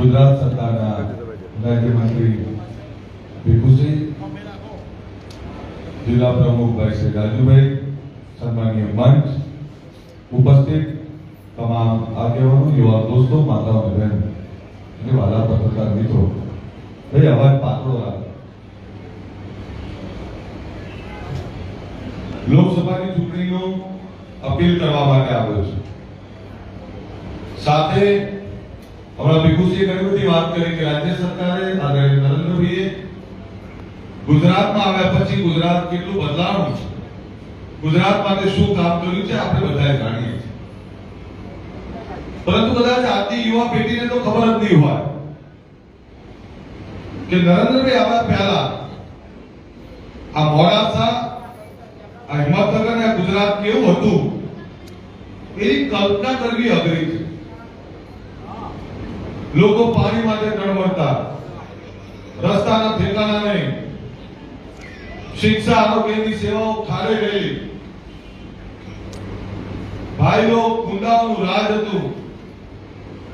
ગુજરાત સરકારના રાજ્યમંત્રી ભીખુસિંહ જિલ્લા પ્રમુખ ભાઈ શ્રી રાજુભાઈ, સન્માનીય મંચ ઉપસ્થિત તમામ આગેવાનો, યુવા દોસ્તો, માતાઓ અને બહેનો અને વાલા પત્રકાર મિત્રો. ભાઈ, અવાજ પાતળો રાખો. લોકસભાની ચૂંટણીનો અપીલ કરવા માટે આવ્યો છું. સાથે હમણાં ભીખુસિંહે ઘણી વાત કરી કે રાજ્ય સરકારે આદરણીય નરેન્દ્રભાઈએ ગુજરાતમાં આવ્યા પછી ગુજરાત કેટલું બદલાણું છે? ગુજરાત માટે શું કામ કર્યું છે? આપણે બધાએ જાણીએ છીએ. પરંતુ કદાચ આજની યુવા પેઢીને તો ખબર જ નહીં હોય કે નરેન્દ્રભાઈ આવ્યા પહેલા આ મોડાસા, આ હિંમતનગર અને ગુજરાત કેવું હતું? એની કલ્પના કરવી અઘરી લોકો પાણી માટે તળમળતા રસ્તાના ઠેકાણા નહીં. શિક્ષા આરોગ્યની સેવાઓ ખારે ગયેલી ભાઈઓ, ગુંડાઓનું રાજ હતું.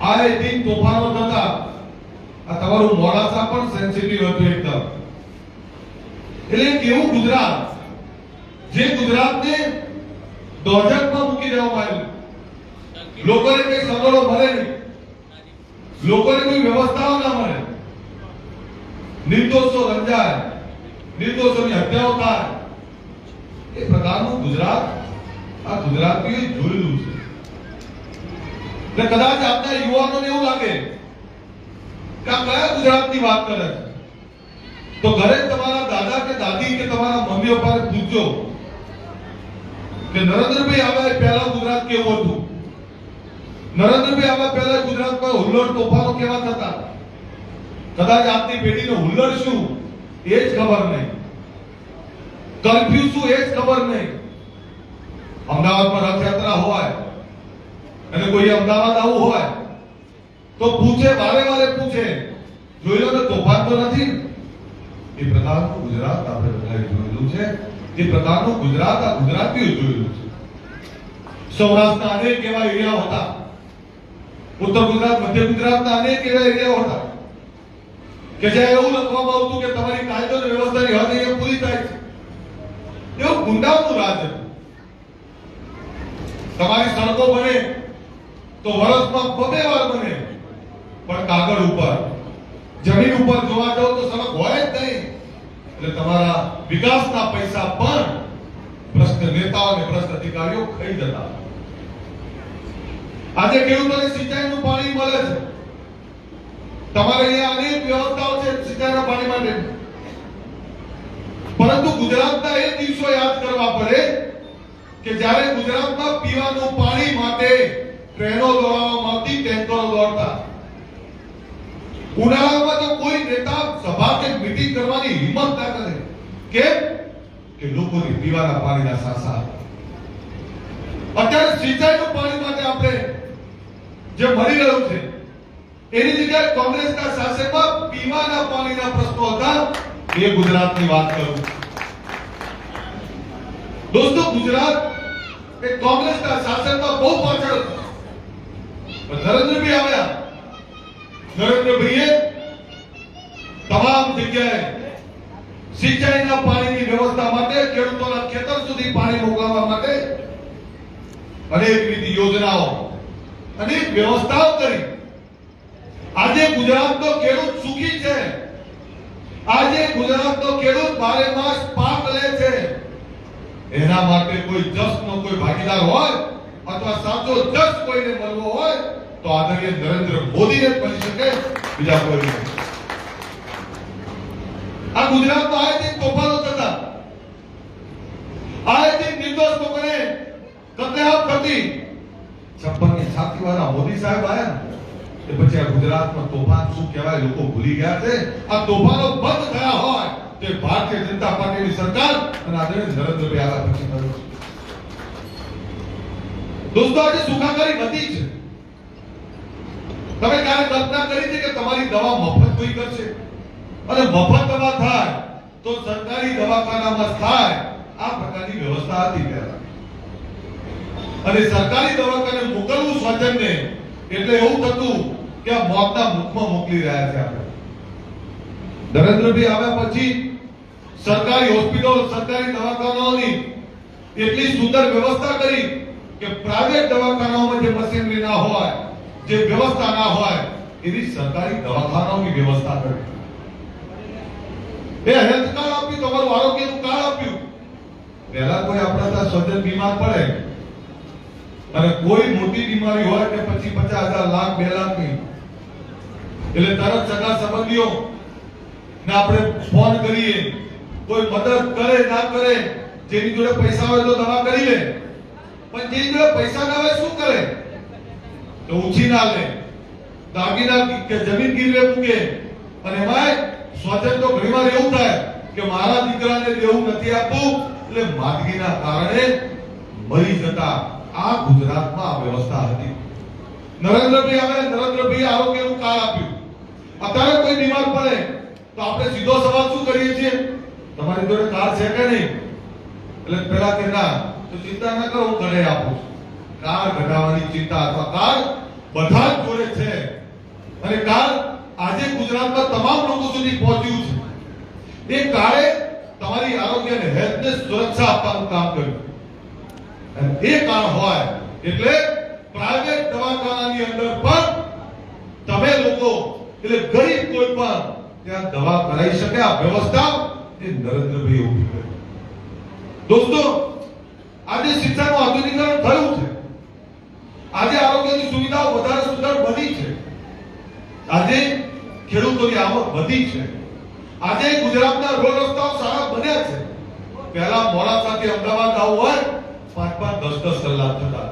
આએ દિન તોફાનો થતા. આ તમારું મોડાસા પણ સેન્સિટિવ હતું એકદમ. એટલે કેવું ગુજરાત, જે ગુજરાતને દોજકમાં મૂકી દેવામાં આવ્યું. લોકોને કઈ સગવડો મળે નહીં. લોકોને કોઈ વ્યવસ્થાઓ ના મળે. નિર્દોષો રંજાય, નિર્દોષોની હત્યાઓ થાય. એ પ્રકારનું ગુજરાત, આ ગુજરાતીએ જોયેલું છે. એટલે કદાચ આપના યુવાનોને એવું લાગે કે આ કયા ગુજરાતની વાત કરે છે? તો ઘરે તમારા દાદા કે દાદી કે તમારા મમ્મી પપ્પાને પૂછજો કે નરેન્દ્રભાઈ આવ્યા પહેલા ગુજરાત કેવું હતું? નરેન્દ્રભાઈ, આવા પહેલા ગુજરાતમાં હુલ્લડ તોફાનો કેવા થતા? કદાચ આપની પેઢીને હુલ્લડ શું? એ જ ખબર નહીં. કર્ફ્યુ શું? એ જ ખબર નહીં. અમદાવાદમાં રથયાત્રા હોય, અને કોઈ અમદાવાદ આવું હોય, તો પૂછે, વારે વારે પૂછે, જોઈ લો તો તોફાન તો નથી. એ પ્રકારનું ગુજરાત આપણે બધાએ જોયેલું છે. એ પ્રકારનું ગુજરાત આ ગુજરાતીઓ જોયેલું છે. સૌરાષ્ટ્રના અનેક એવા એરિયાઓ હતા. ઉત્તર ગુજરાત, મધ્ય ગુજરાતના અનેક એવા એરિયાઓ હતા કે જ્યાં એવું લખવામાં આવતું કે તમારી કાયદો વ્યવસ્થાની હદ એ પૂરી થાય છે. એવું ગુંડાઓનું રાજ તમારી સડકો બને તો વર્ષમાં બબે વાર બને, પણ કાગળ ઉપર, જમીન ઉપર જોવા જાવ તો સડક હોય જ નહીં. એટલે તમારા વિકાસના પૈસા પણ ભ્રષ્ટ નેતાઓ અને ભ્રષ્ટ અધિકારીઓ ખાઈ જતા આજે ખેડૂતોને સિંચાઈનું પાણી મળે છે? તમારે અહીંયા અનેક વ્યવસ્થાઓ છે સિંચાઈના પાણી માટે. પરંતુ ગુજરાતના એ દિવસો યાદ કરવા પડે કે જ્યારે ગુજરાતમાં પીવાનું પાણી માટે ટ્રેનો દોડાવવામાં આવતી, ટેન્કરો દોડતા. ઉનાળામાં તો કોઈ નેતા સભા કે મીટિંગ કરવાની હિંમત ના કરે. કે કે લોકોની પીવાના પાણીના સાસા. અત્યારે સિંચાઈનું પાણી માટે આપણે જે મળી રહ્યું છે, એની જગ્યાએ કોંગ્રેસના શાસનમાં પીવાના પાણીના પ્રશ્નો હતા. એ ગુજરાતની વાત કરું દોસ્તો, ગુજરાત એ કોંગ્રેસના શાસનમાં બહુ પાછળ નરેન્દ્રભાઈ આવ્યા. નરેન્દ્રભાઈએ તમામ જગ્યાએ સિંચાઈના પાણીની વ્યવસ્થા માટે ખેડૂતોના ખેતર સુધી પાણી મોકલવા માટે અનેકવિધ યોજનાઓ અનેક વ્યવસ્થાઓ કરી. આજે ગુજરાતનો ખેડૂત સુખી છે. આજે ગુજરાતનો ખેડૂત બારે માસ પાક લે છે. એના માટે કોઈ જસનો કોઈ ભાગીદાર હોય અથવા સાચો જસ કોઈને મળવો હોય તો આદરણીય નરેન્દ્ર મોદીને ને મળી શકે બીજા કોઈ નહીં. આ ગુજરાતમાં આયે દિન તોફાનો થતા. આયે દિન નિર્દોષ લોકોને કતલેઆમ થતી. છપ્પન ની મોદી સાહેબ આવ્યા એ પછી આ ગુજરાતમાં તોફાન શું કહેવાય, લોકો ભૂલી ગયા છે? આ તોફાનો બંધ થયા હોય તે ભારતીય જનતા પાર્ટીની સરકાર અને આદરણીય નરેન્દ્રભાઈ આવ્યા પછી થયું દોસ્તો, આજે સુખાકારી વધી છે. તમે ક્યારે કલ્પના કરી છે કે તમારી દવા મફત કોઈ કરશે? અને મફત દવા થાય તો સરકારી દવાખાનામાં થાય, આ પ્રકારની વ્યવસ્થા હતી પહેલા. અને સરકારી દવાખાને મોકલવું સ્વજનને એટલે એવું થતું કે આ મોતના મુખમાં મોકલી રહ્યા છે આપણે. નરેન્દ્રભાઈ આવ્યા પછી સરકારી હોસ્પિટલો, સરકારી દવાખાનાઓની એટલી સુંદર વ્યવસ્થા કરી કે પ્રાઇવેટ દવાખાનાઓમાં જે મશીનરી ના હોય, જે વ્યવસ્થા ના હોય એવી સરકારી દવાખાનાઓની વ્યવસ્થા કરી. એ હેલ્થ કાર્ડ આપ્યું, તમારું આરોગ્યનું કાર્ડ આપ્યું. પહેલા કોઈ આપણા ત્યાં સ્વજન બીમાર પડે અને કોઈ મોટી બીમારી હોય કે પછી પચાસ હજાર, લાખ, બે લાખની એટલે તરત સગા સંબંધીઓ ને આપણે ફોન કરીએ. કોઈ મદદ કરે, ના કરે, જેની જોડે પૈસા હોય તો દવા કરી લે. પણ જેની જોડે પૈસા ના હોય શું કરે? તો ઉછી ના લે. દાગીના કે જમીન ગીરવે મૂકે. અને એમાંય સ્વજન તો ઘણીવાર એવું થાય કે મારા દીકરાને દેવું નથી આપવું એટલે માંદગીના કારણે મરી જતા આ ગુજરાતમાં આ વ્યવસ્થા હતી. નરેન્દ્રભાઈ આવે નરેન્દ્રભાઈ આરોગ્યનું કાર્ડ આપ્યું. અત્યારે કોઈ બીમાર પડે તો આપણે સીધો સવાલ શું કરીએ છીએ? તમારી જોડે કાર્ડ છે કે નહીં? એટલે પેલા કે ના તો ચિંતા ના કરો, હું ઘરે આપું છું. કાર કઢાવવાની ચિંતા અથવા કાર બધા જ જોડે છે. અને કાર આજે ગુજરાતમાં તમામ લોકો સુધી પહોંચ્યું છે. એ કાળે તમારી આરોગ્ય અને હેલ્થને સુરક્ષા આપવાનું કામ કર્યું. એ કારણ હોય એટલે પ્રાઇવેટ દવાખાનાની અંદર પણ તમે લોકો, એટલે ગરીબ કોઈ પણ ત્યાં દવા કરાવી શકે. આ વ્યવસ્થા એ નરેન્દ્રભાઈ ઊભી કરી. દોસ્તો, આજે શિક્ષણનું આધુનિકરણ થયું છે. આજે આરોગ્યની સુવિધાઓ વધારે સુંદર બની છે. આજે ખેડૂતોની આવક વધી છે. આજે ગુજરાતના રોડ રસ્તાઓ સારા બન્યા છે. પહેલા મોડાસાથી અમદાવાદ આવવું હોય પાંચ પાંચ દસ દસ કલાક થતા.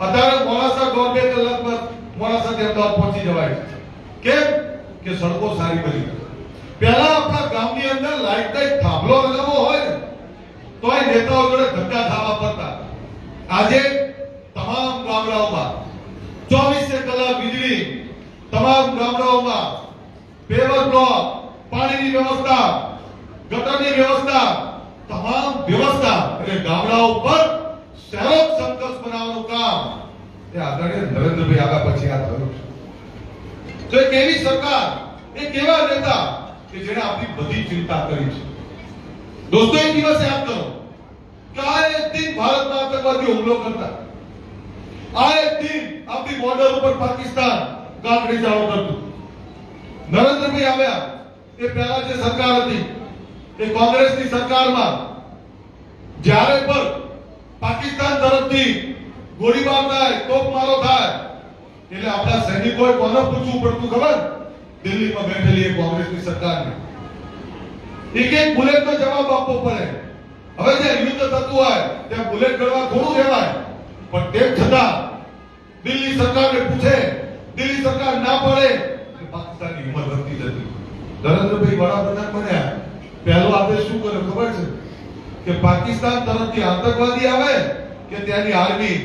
અત્યારે મોડાસા દોઢ બે કલાકમાં મોડાસાથી અમદાવાદ પહોંચી જવાય. કેમ? કે સડકો સારી બની પહેલા આપણા ગામની અંદર લાઈટ લાઈટ થાંભલો લગાવવો હોય ને તોય નેતાઓ જોડે ધક્કા ખાવા પડતા. આજે તમામ ગામડાઓમાં ચોવીસે કલાક વીજળી, તમામ ગામડાઓમાં પેવર બ્લોક, પાણીની વ્યવસ્થા, ગટરની વ્યવસ્થા વ્યવસ્થા એટલે ગામડાઓ પર શહેરો સંકલ્પ બનાવવાનું કામ. એ આદરણીય નરેન્દ્રભાઈ આવ્યા પછી આ થયું છે. તો એક એવી સરકાર એ કેવા નેતા કે જેણે આપણી બધી ચિંતા કરી છે. દોસ્તો એક દિવસ યાદ કરો કે આ એક દિન ભારતમાં આતંકવાદી હુમલો કરતા. આ એક દિન આપણી બોર્ડર ઉપર પાકિસ્તાન ગાંઠડી ચાલુ કરતું નરેન્દ્રભાઈ આવ્યા. એ પહેલા જે સરકાર હતી એ કોંગ્રેસની સરકારમાં જ્યારે પણ પાકિસ્તાન તરફથી ગોળીબાર થાય, તોપમારો થાય, એટલે આપણા સૈનિકોએ કોને પૂછવું પડતું ખબર? દિલ્હીમાં બેઠેલી એ કોંગ્રેસની સરકારને. એક એક બુલેટનો જવાબ આપવો પડે. હવે જે યુદ્ધ થતું હોય, ત્યાં બુલેટ ગળવા થોડું કહેવાય પણ તેમ છતાં, દિલ્હી સરકારને પૂછે, દિલ્હી સરકાર ના પડે પાકિસ્તાનની હિંમત વધતી જતી. નરેન્દ્રભાઈ વડાપ્રધાન બન્યા. પહેલો આપણે શું કર્યું ખબર છે? કે પાકિસ્તાન તરફથી આતંકવાદી આવે કે ત્યાંની આર્મી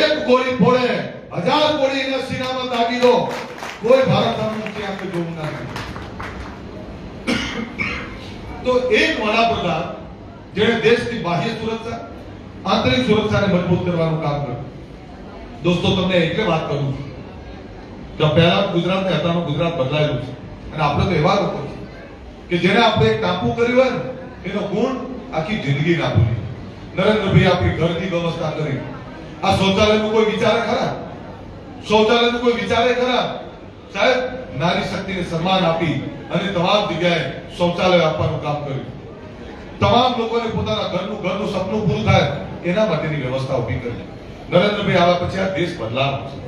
એક ગોળી ફોડે, હજાર ગોળી એના સીનામાં દાગી દો. કોઈ ભારત સામે આપણે જોવું ના. તો એક વડાપ્રધાન જેણે દેશની બાહ્ય સુરક્ષા, આંતરિક સુરક્ષાને મજબૂત કરવાનું કામ કર્યું. દોસ્તો, તમને એટલે વાત કરું છું કે પહેલા ગુજરાત ને હતાનું ગુજરાત બદલાયેલું છે. અને આપણે તો એવા લોકો છે કે જેને આપણે એક ટાંપુ કર્યું હોય એનો ગુણ આખી જિંદગી ના ભૂલી. નરેન્દ્રભાઈ આપણી ઘરની વ્યવસ્થા કરી. આ શૌચાલયનું કોઈ વિચારે ખરા? શૌચાલયનું કોઈ વિચારે ખરા? સાહેબ, નારી શક્તિને સન્માન આપી અને તમામ જગ્યાએ શૌચાલય આપવાનું કામ કર્યું. તમામ લોકોને પોતાના ઘરનું ઘરનું સપનું પૂરું થાય એના માટેની વ્યવસ્થા ઊભી કરી. નરેન્દ્રભાઈ આવ્યા પછી આ દેશ બદલાવાનો છે.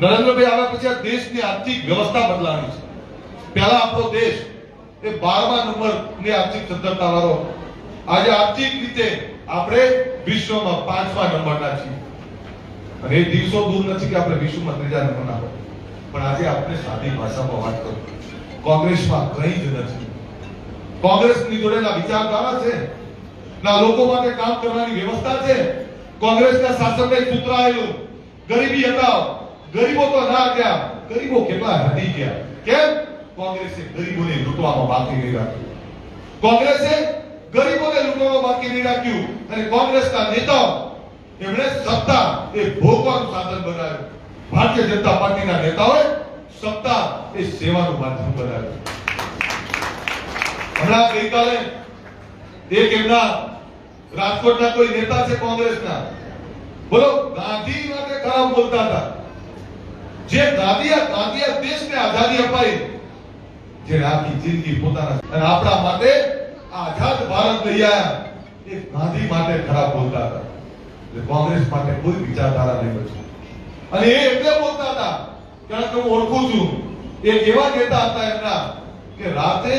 નરેન્દ્રભાઈ આવ્યા પછી આ દેશની આર્થિક વ્યવસ્થા બદલાવાની છે. પહેલા આપણો દેશ એ બારમા નંબરની આર્થિક સદ્ધરતા વાળો આજે આર્થિક રીતે આપણે વિશ્વમાં પાંચમા નંબરના છીએ. અને એ દિવસો દૂર નથી કે આપણે વિશ્વમાં ત્રીજા નંબરના હોય પણ આજે આપણે સાદી ભાષામાં વાત કરું. કોંગ્રેસમાં કંઈ જ નથી. કોંગ્રેસની જોડેલા વિચારધારા છે. ના લોકો માટે કામ કરવાની વ્યવસ્થા છે. કોંગ્રેસના શાસનને સૂત્ર આવ્યું ગરીબી હટાવ. ગરીબો તો ના ગયા. ગરીબો કેટલા હટી ગયા? કેમ? કોંગ્રેસે ગરીબોને લૂંટવામાં બાકી નહીં રાખ્યું. કોંગ્રેસે ગરીબોને લૂંટવામાં બાકી રાખ્યું. અને કોંગ્રેસના નેતાઓ, એમણે સત્તા એ ભોગવાનું સાધન બનાવ્યું. ભારતીય જનતા પાર્ટીના નેતાઓએ એ સેવાનું માધ્યમ બનાવ્યું. હમણાં ગઈકાલે એક એમના રાજકોટના કોઈ નેતા છે કોંગ્રેસના. બોલો, ગાંધી માટે ખરાબ બોલતા હતા. જે ગાંધીયા ગાંધીયા દેશને આઝાદી અપાઈ, જે આખી જિંદગી પોતાના અને આપણા માટે આઝાદ ભારત લઈ એ ગાંધી માટે ખરાબ બોલતા હતા. એટલે કોંગ્રેસ માટે કોઈ વિચારધારા નહીં બચી અને એ એટલે બોલતા હતા. કારણ કે હું ઓળખું છું એ એવા કહેતા હતા એમના કે રાતે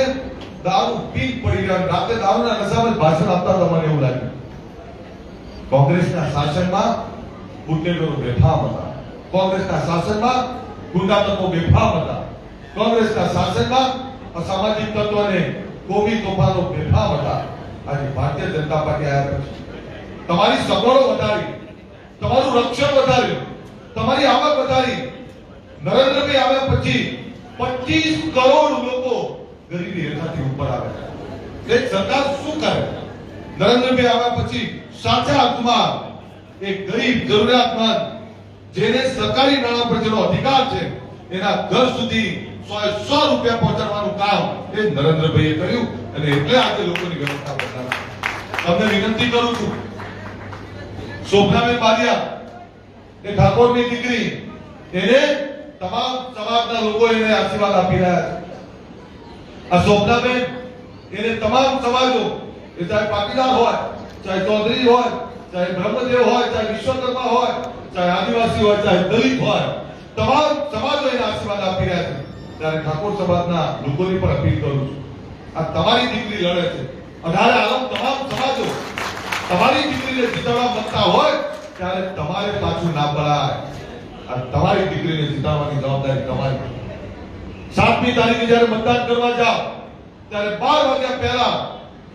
દારૂ પી પડી ગયા રાતે દારૂના નશામાં ભાષણ આપતા હતા મને એવું લાગ્યું. કોંગ્રેસના શાસનમાં બુટલેગરો બેફામ હતા. કોંગ્રેસના શાસનમાં ગુંડા તત્વો બેફામ હતા. કોંગ્રેસના શાસનમાં અસામાજિક તત્વોને કોમી તોફાનો બેફામ હતા. આજે ભારતીય જનતા પાર્ટી આવ્યા પછી તમારી સગવડો વધારી, તમારું રક્ષણ વધાર્યું, તમારી આવક વધારી. નરેન્દ્રભાઈ આવ્યા પછી 25 કરોડ લોકો ગરીબી રેખાથી ઉપર આવે છે. એ સરકાર શું કરે? નરેન્દ્રભાઈ આવ્યા પછી સાચા અર્થમાં એ ગરીબ, જરૂરિયાતમંદ, જેને સરકારી નાણાં પર જેનો અધિકાર છે, એના ઘર સુધી સો સો રૂપિયા પહોંચાડવાનું કામ એ નરેન્દ્રભાઈએ કર્યું અને એટલે આજે લોકોની વ્યવસ્થા બદલાવી તમને વિનંતી કરું છું. શોભનાબેન બારિયા એ ઠાકોરની દીકરી એને તમામ સમાજના લોકો એને આશીર્વાદ આપી રહ્યા છે. આ શોભનાબેન, એને તમામ સમાજો, એ ચાહે પાટીદાર હોય, ચાહે ચૌધરી હોય, ચાહે બ્રહ્મદેવ હોય, ચાહે વિશ્વકર્મા હોય, ચાહે આદિવાસી હોય, ચાહે દલિત હોય, તમામ સમાજો એને આશીર્વાદ આપી રહ્યા છે. ત્યારે ઠાકોર સમાજના લોકોની પણ અપીલ કરું છું. આ તમારી દીકરી લડે છે. અઢારે આલમ તમામ સમાજો તમારી દીકરીને જીતાડવા માંગતા હોય, ત્યારે તમારે પાછું ના પડાય. આ તમારી દીકરીને જીતાડવાની જવાબદારી તમારી સાતમી તારીખે જ્યારે મતદાન કરવા જાઓ, ત્યારે બાર વાગ્યા પહેલા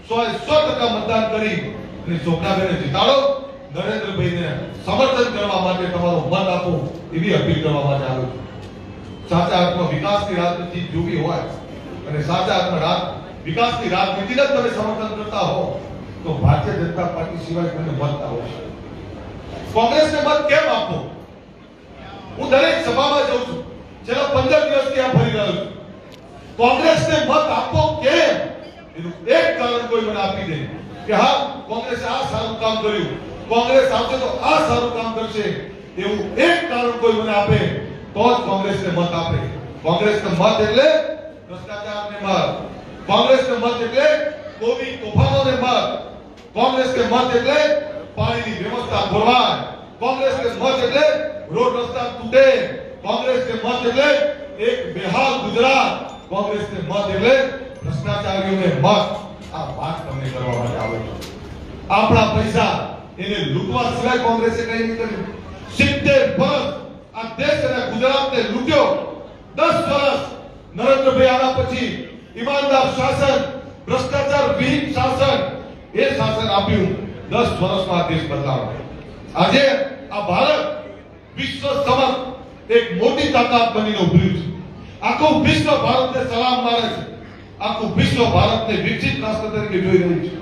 સો સો ટકા મતદાન કરી અને શોભનાબેનને જીતાડો. નરેન્દ્રભાઈને સમર્થન કરવા માટે તમારો મત આપો એવી અપીલ કરવા માટે આવ્યો છું. સાચા અર્થમાં વિકાસની રાજનીતિ જોવી હોય અને સાચા અર્થમાં રાજ વિકાસની રાજનીતિને જ તમે સમર્થન કરતા હો, તો ભારતીય જનતા પાર્ટી સિવાય તમને મત હોય હોય કોંગ્રેસને મત કેમ આપો? હું દરેક સભામાં જઉં છું. છેલ્લા પંદર દિવસથી આ ફરી રહ્યો છું. કોંગ્રેસને મત આપો કેમ? એનું એક કારણ કોઈ મને આપી દે કે હા, કોંગ્રેસે આ સારું કામ કર્યું. કોંગ્રેસ આવશે તો આ સારું કામ કરશે. એવું એક કારણ કોઈ મને આપે તો જ કોંગ્રેસને મત આપે. કોંગ્રેસને મત એટલે ભ્રષ્ટાચારને મત. કોંગ્રેસને મત એટલે કોમી તોફાનોને મત. કોંગ્રેસને મત એટલે પાણીની વ્યવસ્થા ખોરવાય કોંગ્રેસને મત એટલે રોડ રસ્તા તૂટે. કોંગ્રેસને મત એટલે એક બેહાલ ગુજરાત. કોંગ્રેસને મત એટલે ભ્રષ્ટાચારીઓને મત. આ વાત તમને કરવા માટે આવે છે. આપણા પૈસા એને લૂંટવા સિવાય કોંગ્રેસે કઈ નહીં કર્યું. સિત્તેર વર્ષ આ દેશ ગુજરાતને લૂંટ્યો. દસ વર્ષ નરેન્દ્રભાઈ આવ્યા પછી ઈમાનદાર શાસન, ભ્રષ્ટાચાર વિહીન શાસન, એ શાસન આપ્યું. દસ વર્ષમાં દેશ બદલાવ આજે આ ભારત વિશ્વ સમક્ષ એક મોટી તાકાત બનીને ઉભર્યું છે. આખું વિશ્વ ભારતને સલામ મારે છે. આખું વિશ્વ ભારતને વિકસિત રાષ્ટ્ર તરીકે જોઈ રહ્યું છે.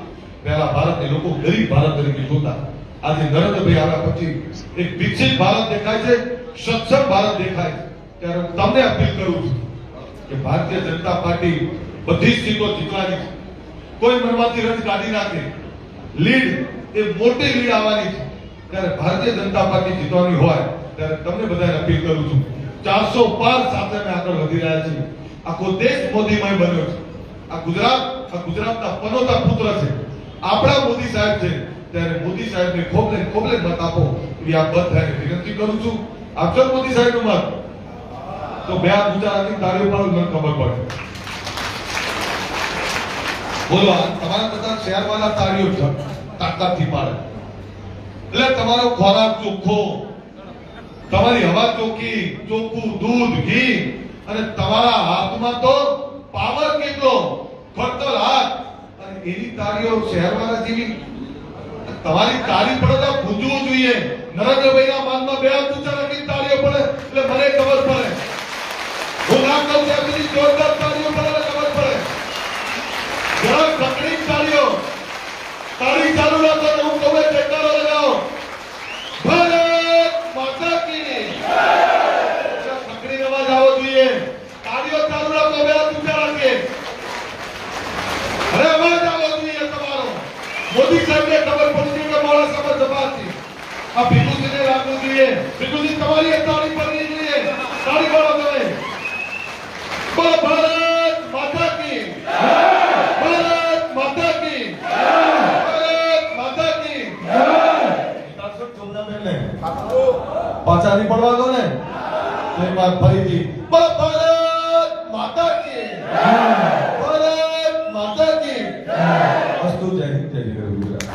પહેલા ભારતને લોકો ગરીબ ભારત તરીકે જોતા. આજે નરેન્દ્રભાઈ આવ્યા પછી એક વિકસિત ભારત દેખાય છે. સક્ષમ ભારત દેખાય ત્યારે હું તમને અપીલ કરું છું કે ભારતીય જનતા પાર્ટી બધી જ સીટો જીતવાની કોઈ મનમાંથી રજ કાઢી નાખે. લીડ એ મોટી લીડ આવવાની છે. ત્યારે ભારતીય જનતા પાર્ટી જીતવાની હોય ત્યારે તમને બધાને અપીલ કરું છું. ચારસો પાર સાથે અમે આગળ વધી રહ્યા છીએ. આખો દેશ મોદીમય બન્યો છે. આ ગુજરાત, આ ગુજરાતના પનોતા પુત્ર છે. આપણા મોદી સાહેબ છે. ત્યારે મોદી સાહેબને ખોબલે ખોબલે મત આપો. એવી આ બધાને વિનંતી કરું છું. આપજો મોદી સાહેબનો મત તો બે હાથ ઊંચા રાખીને તાળીઓ મને ખબર પડે. બોલો તમારા બધા શહેરવાળા તાળીઓ છે. તાકાતથી પાડે. એટલે તમારો ખોરાક ચોખ્ખો, તમારી હવા ચોખ્ખી, ચોખ્ખું દૂધ, ઘી, અને તમારા હાથમાં તો પાવર કેટલો? ખડતલ હાથ. અને એની તાળીઓ શહેરવાળા જેવી. તમારી તાળી પડતા તો ગુંજવું જોઈએ. નરેન્દ્રભાઈના માનમાં બે હાથ આવશે તાળી ચાલુ રાખો અરે, અવાજ આવો જોઈએ તમારો. મોદી સાહેબને ખબર પડતી કે મારા સમજ જપાતી આ ભીખુજીને રાખવું જોઈએ. ભીખુજી તમારી તાળી પડવી જોઈએ. તાળી પાછા નહીં પડવા દો ને? એક વાર ફરીથી. ભારત માતા કી. ભારત માતા કી. અસ્તુ જય હિન્દ જય ગુજરાત.